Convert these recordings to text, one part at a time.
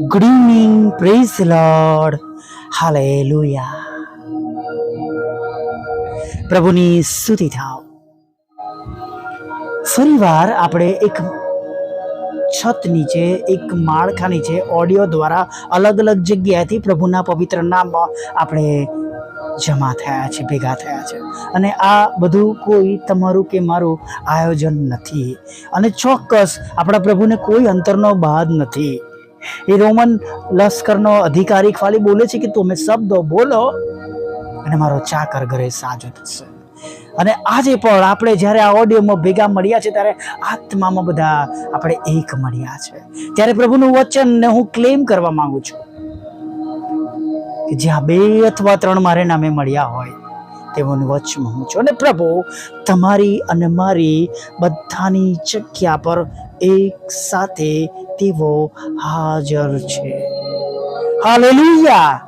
Good evening praise Lord hallelujah પ્રભુની સ્તુતિ થાવ. ફરીવાર આપણે એક છત નીચે, એક માળખા નીચે ઓડિયો દ્વારા અલગ અલગ જગ્યાએથી પ્રભુના પવિત્ર નામમાં આપણે જમા થયા છે, ભેગા થયા છે. અને આ બધું કોઈ તમારું કે મારું આયોજન નથી. અને ચોક્કસ આપણા પ્રભુને કોઈ અંતરનો બાદ નથી. એ રોમન લશ્કરનો અધિકારી ખાલી બોલે છે કે તમે શબ્દો બોલો અને મારો ચાકર ઘરે સાજો થશે. અને આજે પણ આપણે જ્યારે આ ઓડિયોમાં ભેગા મળ્યા છે ત્યારે આત્મામાં બધા આપણે એક મળ્યા છે. ત્યારે પ્રભુનું વચનને હું ક્લેમ કરવા માંગુ છું કે જ્યાં બે અથવા ત્રણ મારે નામે મળ્યા હોય તેઓની વચમાં હું છું. અને પ્રભુ, તમારી અને મારી બધાની જગ્યા પર એક સાથે તેઓ હાજર છે. હાલેલુયા.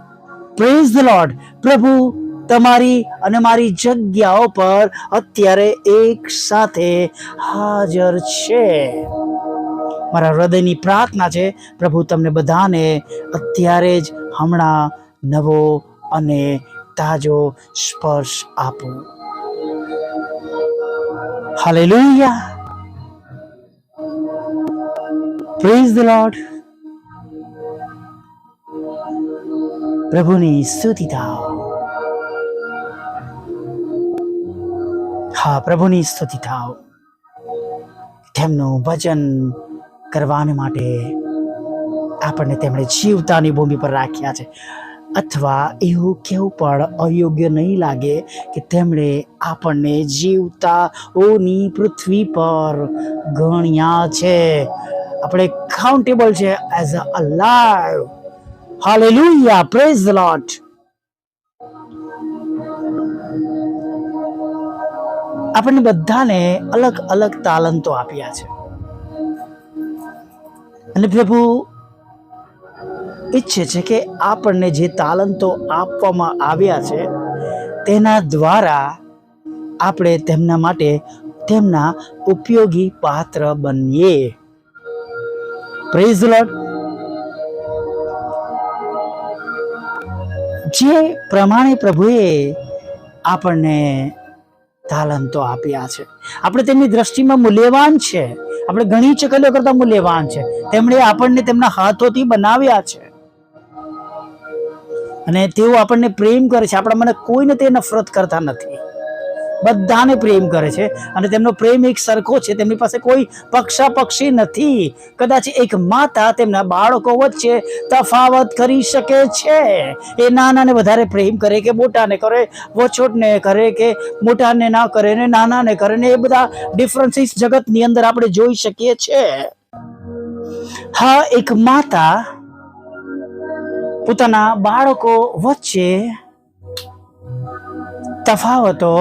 પ્રેઝ ધ લોર્ડ પ્રભુ તમારી અને મારી જગ્યાઓ પર અત્યારે એક સાથે હાજર છે. મારા હૃદયની પ્રાર્થના છે, પ્રભુ તમને બધાને અત્યારે જ હમણાં નવો અને તાજો સ્પર્શ આપો. હાલેલુયા. પ્રેઝ ધ લોર્ડ પ્રભુની સ્તુતિ થાઓ હા પ્રભુની સ્તુતિ થાવ તેમનું ભજન કરવાને માટે આપણને તેમણે જીવતાની ભૂમિ પર રાખ્યા છે. અથવા એવું કેવું પણ અયોગ્ય નહીં લાગે કે તેમણે આપણને જીવતાઓની પૃથ્વી પર ગણ્યા છે. આપણે કાઉન્ટેબલ છે as a live hallelujah praise the Lord આપણને બધાને અલગ અલગ તાલંતો આપ્યા છે. અને પ્રભુ ઈચ્છે છે કે આપણને જે તાલંતો આપવામાં આવ્યા છે, તેના દ્વારા આપણે તેમના માટે તેમના ઉપયોગી પાત્ર બનીએ. પ્રેઝ લોર્ડ જે પ્રમાણે પ્રભુએ આપણને તાલંતો આપ્યા છે. આપણે તેમની દ્રષ્ટિમાં મૂલ્યવાન છે. આપણે ઘણી ચકલીઓ કરતા મૂલ્યવાન છે. તેમણે આપણને તેમના હાથોથી બનાવ્યા છે. અને તેઓ આપણને પ્રેમ કરે છે. આપણા મને કોઈને તે નફરત કરતા નથી. બધાને પ્રેમ કરે છે અને તેમનો પ્રેમ એક સરખો છે. તેમની પાસે કોઈ પક્ષા પક્ષી નથી. કદાચ એક માતા તેમના બાળકો વચ્ચે તફાવત કરી શકે છે. એ નાનાને વધારે પ્રેમ કરે કે મોટાને કરે, વછોટને કરે કે મોટાને ના કરે ને નાનાને કરે ને એ બધા ડિફરન્સીસ જગતની અંદર આપણે જોઈ શકીએ છીએ હા, એક માતા પોતાના બાળકો વચ્ચે તફાવતો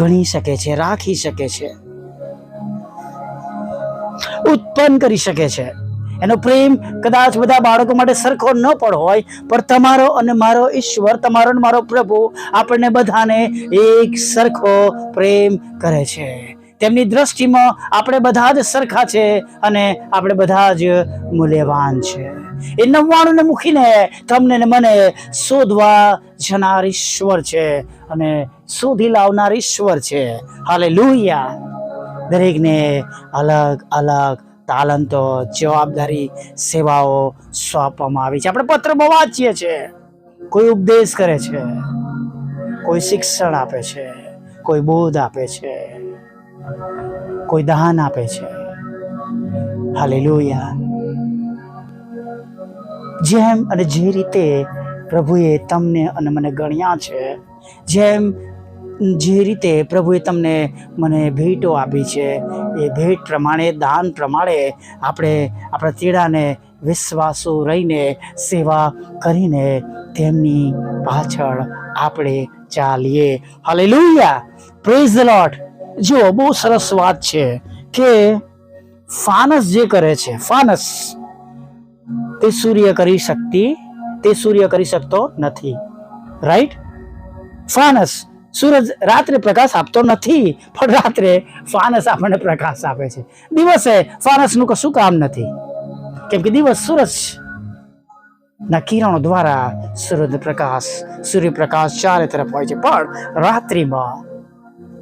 ગણી શકે છે, રાખી શકે છે. ઉત્પન્ન કરી શકે છે. એનો પ્રેમ કદાચ બધા બાળકો માટે સરખો ન પણ હોય, પણ તમારો અને મારો ઈશ્વર, તમારો અને મારો પ્રભુ આપણને બધાને એક સરખો પ્રેમ કરે છે. તેમની દ્રષ્ટિમાં આપણે બધા જ સરખા છે અને આપણે બધા જ મૂલ્યવાન છે. એ નવ્વાણું ને મૂકીને તમને મને શોધવા જનાર ઈશ્વર છે. અને શોધી લાવનાર ઈશ્વર છે. હાલે લુહિયા દરેકને અલગ અલગ તાલંતો, જવાબદારી, સેવાઓ સોંપવામાં આવી છે. આપણે પત્રમાં વાંચીએ છીએ. કોઈ ઉપદેશ કરે છે? કોઈ શિક્ષણ આપે છે? કોઈ બોધ આપે છે? કોઈ દાન આપે છે? હાલેલુયા. જેમ અને જે રીતે પ્રભુએ તમને અને મને ગણ્યા છે જેમ જે રીતે પ્રભુએ તમને મને ભેટો આપી છે, એ ભેટ પ્રમાણે, દાન પ્રમાણે આપણે આપણા તેડાને વિશ્વાસો રહીને સેવા કરીને તેમની પાછળ આપણે ચાલીએ. હાલેલુયા પ્રેઝ ધ લોર્ડ જો, બહુ સરસ વાત છે કે ફાનસ જે કરે છે, ફાનસ, તે સૂર્ય કરી શકતી, તે સૂર્ય કરી શકતો નથી. રાઈટ ફાનસ. સૂરજ રાત્રે પ્રકાશ આપતો નથી, પણ રાત્રે ફાનસ આપણને પ્રકાશ આપે છે. દિવસે ફાનસનું કશું કામ નથી. કેમ કે દિવસ સૂરજ ના કિરણો દ્વારા સૂરજ પ્રકાશ, સૂર્યપ્રકાશ ચારે તરફ હોય છે. પણ રાત્રિમાં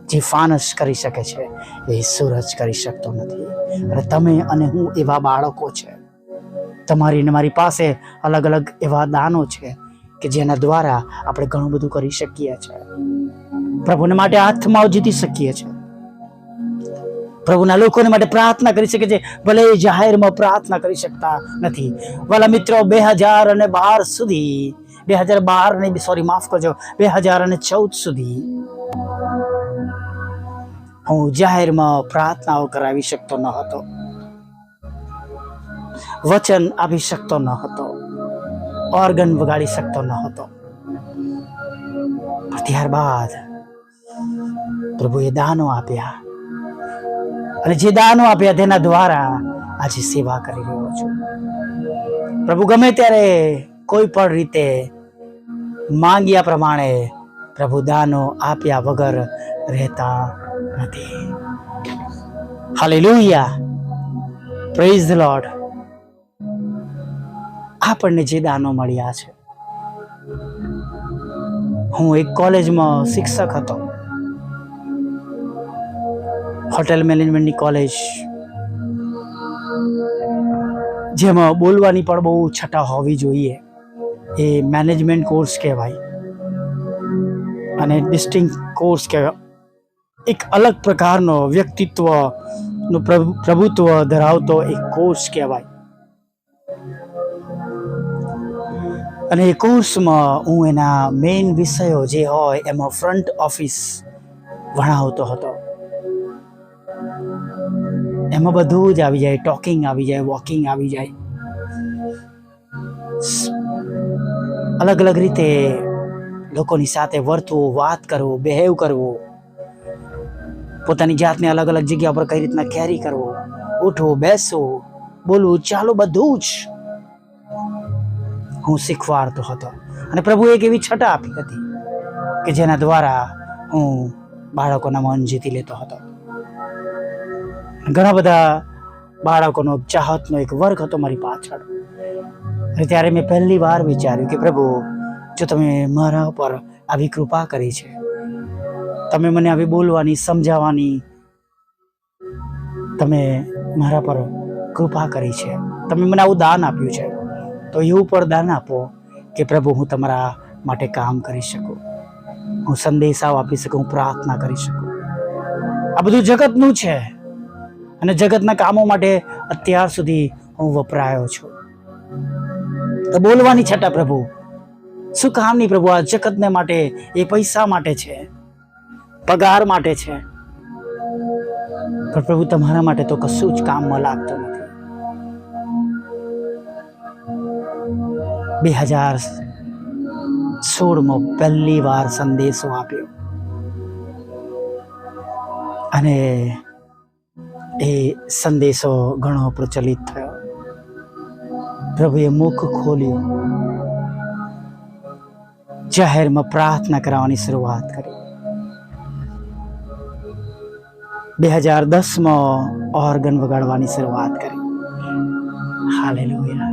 જે ફાનસ કરી શકે છે, એ સૂરજ કરી શકતો નથી. અને તમે અને હું એવા બાળકો છે. તમારી ને મારી પાસે અલગ અલગ એવા દાનો છે. કે જેના દ્વારા આપણે ઘણું બધું કરી શકીએ છીએ પ્રભુને માટે હાથમાં જીતી શકીએ છીએ પ્રભુના લોકોને માટે પ્રાર્થના કરી શકે છે ભલે એ જાહેરમાં પ્રાર્થના કરી શકતા નથી. વાલા મિત્રો, બે હજાર અને બાર સુધી, બે હજાર બાર ને સોરી માફ કરજો. બે હજાર અને ચૌદ સુધી હું જાહેરમાં પ્રાર્થનાઓ કરાવી શકતો ન હતો. વચન આપી શકતો ન હતો. ઓર્ગન વગાડી શકતો ન હતો. ત્યારબાદ પ્રભુએ દાનો આપ્યા. અને જે દાનો આપ્યા તેના દ્વારા આજે સેવા કરી રહ્યો છું. પ્રભુ ગમે ત્યારે કોઈ પણ રીતે માંગ્યા પ્રમાણે પ્રભુ દાનો આપ્યા વગર રહેતા નથી. હાલેલુયા પ્રેઝ ધ લોર્ડ આપણને જે દાનો મળ્યા છે. હું એક કોલેજમાં શિક્ષક હતો. હોટેલ મેનેજમેન્ટની કોલેજ. જેમાં બોલવાની પણ બહુ છટા હોવી જોઈએ. એ મેનેજમેન્ટ કોર્સ કહેવાય. અને ડિસ્ટિંગ કોર્સ કહેવાય. એક અલગ પ્રકારનો વ્યક્તિત્વનું પ્રભુત્વ ધરાવતો એક કોર્સ કહેવાય. અને એ કોર્સમાં હું એના મેઇન વિષયો જે હોય એમાં ફ્રન્ટ ઓફિસ ભણાવતો હતો. એમાં બધું જ આવી જાય ટોકિંગ આવી જાય વોકિંગ આવી જાય. અલગ અલગ રીતે લોકોની સાથે વર્તવું, વાત કરવું, બિહેવ કરવું, પોતાની જાતને અલગ અલગ જગ્યા પર કઈ રીતના કેરી કરવું, ઉઠવું, બેસવું, બોલવું, ચાલો બધું જ હું શીખવાડતો હતો. અને પ્રભુએ એક એવી છટા આપી હતી કે જેના દ્વારા હું બાળકોના મન જીતી લેતો હતો. ઘણા બધા બાળકોનો ચાહતનો એક વર્ગ હતો મારી પાછળ. ત્યારે મેં પહેલી વાર વિચાર્યું કે પ્રભુ, જો તમે મારા ઉપર આવી કૃપા કરી છે, તમે મને આવી બોલવાની, સમજાવવાની, તમે મારા પર કૃપા કરી છે, તમે મને આવું દાન આપ્યું છે તો એવું પણ દાન આપો કે પ્રભુ, હું તમારા માટે કામ કરી શકું. હું સંદેશાઓ આપી શકું, હું પ્રાર્થના કરી શકું. આ બધું જગતનું છે. અને જગતના કામો માટે અત્યાર સુધી હું વપરાયો છું. તો બોલવાની છતાં પ્રભુ. શું કામની પ્રભુ? આ જગતને માટે, એ પૈસા માટે છે. પગાર માટે છે. પણ પ્રભુ, તમારા માટે તો કશું જ કામમાં લાગતું નથી. બે હજાર સોળમાં પહેલી વાર સંદેશો આપ્યો. અને એ સંદેશો ઘણો પ્રચલિત થયો. પ્રભુએ મુખ ખોલ્યું. જાહેરમાં પ્રાર્થના કરાવવાની શરૂઆત કરી. બે હજાર દસમાં ઓર્ગન વગાડવાની શરૂઆત કરી. હાલેલુયા.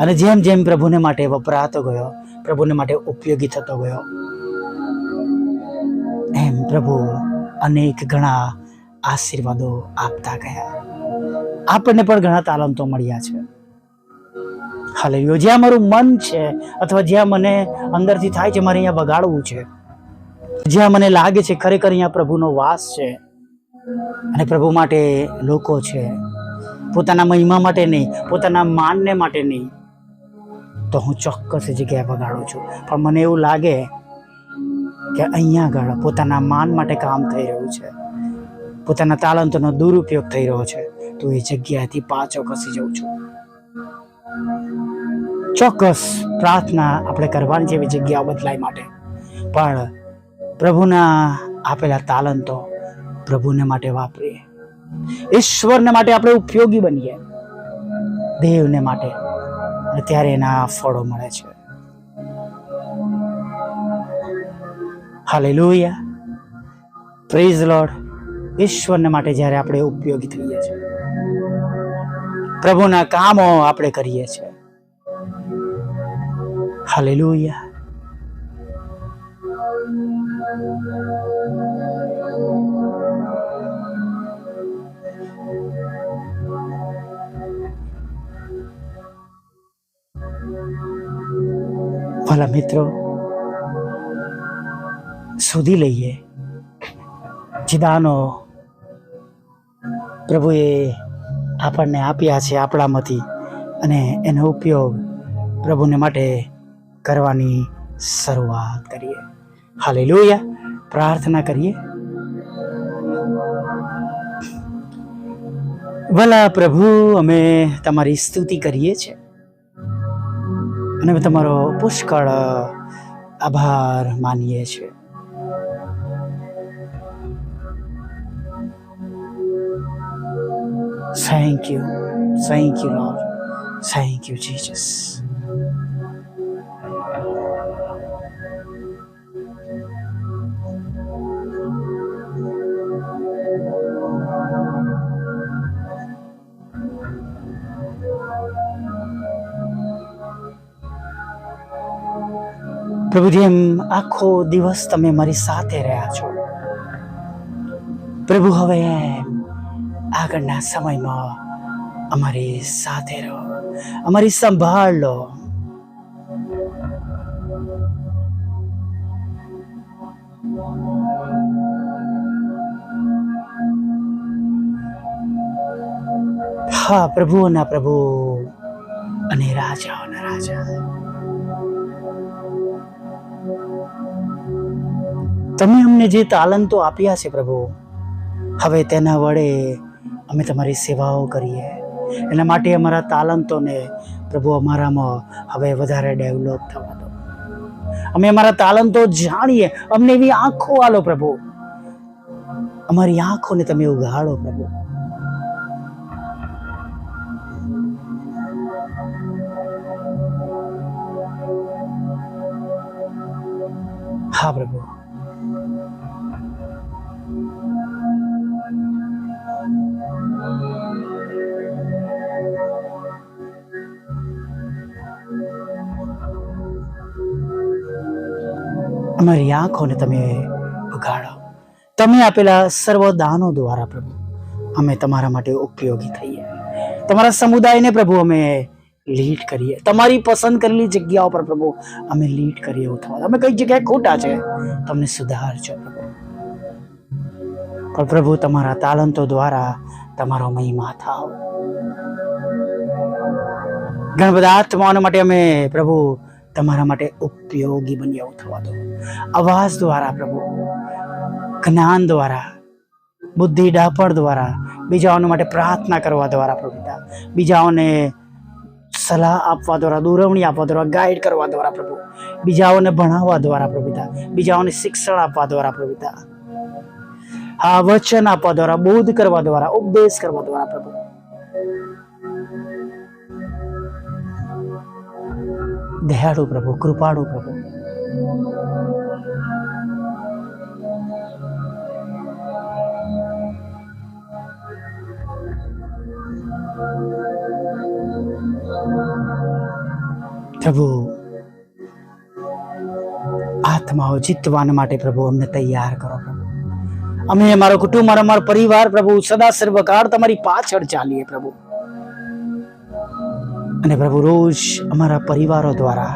અને જેમ જેમ પ્રભુને માટે વપરાતો ગયો, પ્રભુને માટે ઉપયોગી થતો ગયો, એમ પ્રભુ અનેક ઘણા આશીર્વાદો આપતા ગયા. આપણને પણ ઘણા તાલંતો મળ્યા છે. હાલે જ્યાં મારું મન છે અથવા જ્યાં મને અંદરથી થાય છે, મારે અહીંયા બગાડવું છે. જ્યાં મને લાગે છે, ખરેખર અહીંયા પ્રભુનો વાસ છે અને પ્રભુ માટે લોકો છે. પોતાના મહિમા માટે નહીં, પોતાના માનને માટે નહીં. તો હું ચોક્કસ એ જગ્યાએ વગાડું છું. પણ મને એવું લાગે કે અહીંયા આગળ પોતાના માન માટે કામ થઈ રહ્યું છે. પોતાના તાલંતોનો દુરુપયોગ થઈ રહ્યો છે. તો એ જગ્યાએથી પાછો ખસી જઉં છું. ચોક્કસ પ્રાર્થના આપણે કરવાની જેવી જગ્યાઓ બદલાય માટે. પણ પ્રભુના આપેલા તાલંતો પ્રભુને માટે વાપરીએ. ઈશ્વરને માટે આપણે ઉપયોગી બનીએ. દેવને માટે. અને ત્યારે એના ફળો મળે છે. હાલેલુયા પ્રેઝ લોર્ડ ઈશ્વરને માટે જ્યારે આપણે ઉપયોગી થઈએ છીએ. પ્રભુના કામો આપણે કરીએ છીએ. હાલેલુયા ભલા મિત્રો, શોધી લઈએ. જે દાનો પ્રભુએ આપણને આપ્યા છે આપણામાંથી અને એનો ઉપયોગ પ્રભુને માટે કરવાની શરૂઆત કરીએ. હાલે પ્રાર્થના કરીએ. ભલા પ્રભુ, અમે તમારી સ્તુતિ કરીએ છીએ. અને તમારો પુષ્કળ આભાર માનીએ છીએ. Thank you thank you Lord thank you Jesus પ્રભુ જેમ આખો દિવસ તમે મારી સાથે રહ્યા છો. પ્રભુ, હવે એમ આગળના સમયમાં અમારી સાથે રહો, અમારી સંભાળ લો. હા પ્રભુઓના પ્રભુ, અને રાજાઓના રાજા. તમે અમને જે તાલંતો આપ્યા છે પ્રભુ, હવે તેના વડે અમે તમારી સેવાઓ કરીએ. એના માટે અમારા તાલંતોને પ્રભુ અમારામાં હવે વધારે ડેવલપ થવા દો. અમે અમારા તાલંતો જાણીએ, અમને એવી આંખો આલો પ્રભુ. અમારી આંખોને તમે ઉઘાડો પ્રભુ. હા પ્રભુ. અમારી આંખોને તમે ઉગાડો. તમે આપેલા સર્વ દાનો દ્વારા પ્રભુ, અમે તમારા માટે ઉપયોગી થઈએ. તમારા સમુદાયને પ્રભુ, અમે લીડ કરીએ. તમારી પસંદ કરેલી જગ્યાઓ પર પ્રભુ, અમે લીડ કરીએ એવું થવા અમે કઈ જગ્યાએ ખોટા છે, તમને સુધારજો પ્રભુ. પણ પ્રભુ, તમારા તાલંતો દ્વારા તમારો મહિમા થાવ. ઘણા બધા આત્માઓના માટે અમે પ્રભુ તમારા માટે ઉપયોગી બની એવું થવા દો. અવાજ દ્વારા પ્રભુ, જ્ઞાન દ્વારા, બુદ્ધિ ડાપણ દ્વારા, બીજાઓને માટે પ્રાર્થના કરવા દ્વારા પ્રભુ પિતા, બીજાઓને સલાહ આપવા દ્વારા, દોરવણી આપવા દ્વારા, ગાઈડ કરવા દ્વારા પ્રભુ, બીજાઓને ભણાવવા દ્વારા પ્રભુ પિતા, બીજાઓને શિક્ષણ આપવા દ્વારા પ્રભુ પિતા હા વચન આપવા દ્વારા, બોધ કરવા દ્વારા, ઉપદેશ કરવા દ્વારા પ્રભુ દયાળુ પ્રભુ, કૃપાળુ પ્રભુ. પ્રભુ, આત્માઓ જીતવાના માટે પ્રભુ અમને તૈયાર કરો પ્રભુ. અમે, અમારો કુટુંબ, અમારો પરિવાર પ્રભુ, સદા સર્વકાળ તમારી પાછળ ચાલીએ પ્રભુ. અને પ્રભુ રોજ અમારા પરિવારો દ્વારા,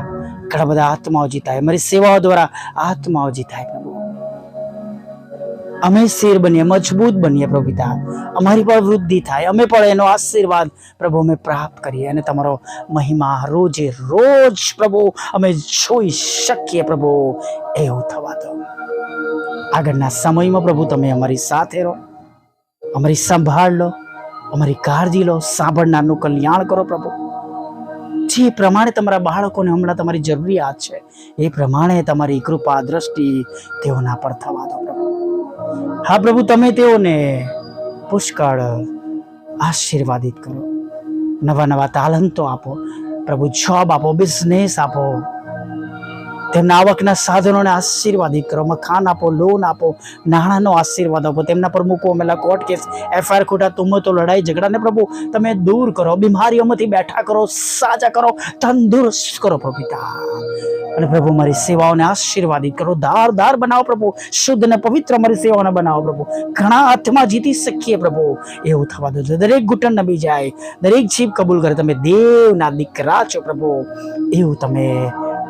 ઘણા બધા આત્માઓ જીતાય, અમારી સેવાઓ દ્વારા આત્માઓ જીતાય પ્રભુ. અમે શેર બનીએ, મજબૂત બનીએ પ્રભુ પિતા. અમારી પણ વૃદ્ધિ થાય, અમે પણ એનો આશીર્વાદ પ્રભુ અમે પ્રાપ્ત કરીએ અને તમારો મહિમા રોજે રોજ પ્રભુ અમે જોઈ શકીએ પ્રભુ, એવું થવા દો. આગળના સમયમાં પ્રભુ તમે અમારી સાથે રહો, અમારી સંભાળ લો, અમારી કાળજી લો, સાંભળનારનું કલ્યાણ કરો પ્રભુ. જે પ્રમાણે તમારા બાળકોને હમણાં તમારી જરૂરિયાત છે. એ પ્રમાણે તમારી કૃપા, દ્રષ્ટિ તેઓના પર થવા દો પ્રભુ. હા પ્રભુ, તમે તેઓને પુષ્કળ આશીર્વાદિત કરો. નવા નવા તાલંતો આપો. પ્રભુ જોબ આપો બિઝનેસ આપો. તેમના આવકના સાધનોને આશીર્વાદિત કરો મકાન આપો, લોન આપો, નાણાંનો આશીર્વાદ આપો. તેમના પર મૂકો મેલા કોર્ટ કેસ, એફઆઈઆર ખોટા તુમતો લડાઈ ઝઘડાને પ્રભુ, તમે દૂર કરો, બીમારીઓમાંથી બેઠા કરો, સાજા કરો, તંદુરસ્ત કરો પ્રભુ અને પ્રભુ, મારી સેવાઓને આશીર્વાદિત કરો, ધાર ધાર બનાવો પ્રભુ, શુદ્ધ અને પવિત્ર મારી સેવાઓને બનાવો પ્રભુ. ઘણા હાથમાં જીતી શકીએ પ્રભુ. એવું થવા દો, દરેક ઘૂંટણ નબી જાય, દરેક જીભ કબૂલ કરે, તમે દેવના દીકરા છો પ્રભુ. એવું તમે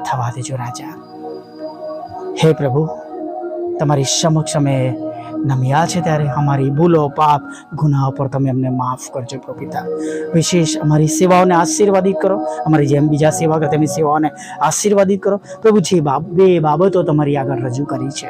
થવા દેજો રાજા. હે પ્રભુ, તમારી સમક્ષ અમે નમ્યા છે ત્યારે અમારી ભૂલો, પાપ, ગુનાઓ પર તમે અમને માફ કરજો પ્રભુ વિશેષ અમારી સેવાઓને આશીર્વાદિત કરો. અમારી જેમ બીજા સેવા કરે તેમની સેવાઓને આશીર્વાદિત કરો. પ્રભુ, જે બે બાબતો તમારી આગળ રજૂ કરી છે.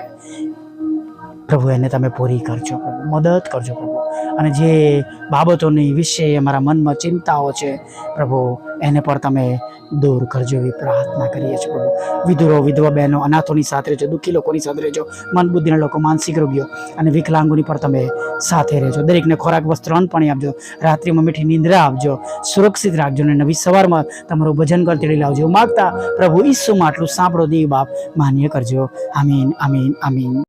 પ્રભુ, એને તમે પૂરી કરજો પ્રભુ. મદદ કરજો પ્રભુ. અને જે બાબતોની વિશે અમારા મનમાં ચિંતાઓ છે, પ્રભુ, એને પર તમે દૂર કરજો એવી પ્રાર્થના કરીએ છીએ, પ્રભુ. વિધુરો, વિધવા બહેનો, અનાથોની સાથે રહેજો, દુઃખી લોકોની સાથે રહેજો મન બુદ્ધિના લોકો, માનસિક રોગીઓ અને વિકલાંગોની પણ તમે સાથે રહેજો. દરેકને ખોરાક, વસ્ત્ર અન્નપાણી આપજો. રાત્રિમાં મીઠી નિંદ્રા આપજો. સુરક્ષિત રાખજો અને નવી સવારમાં તમારું ભજન કરતી લાવજો માગતા પ્રભુ ઈસુમાં આટલું સાંભળો, દેવ બાપ, માન્ય કરજો. આમીન આમીન આમીન.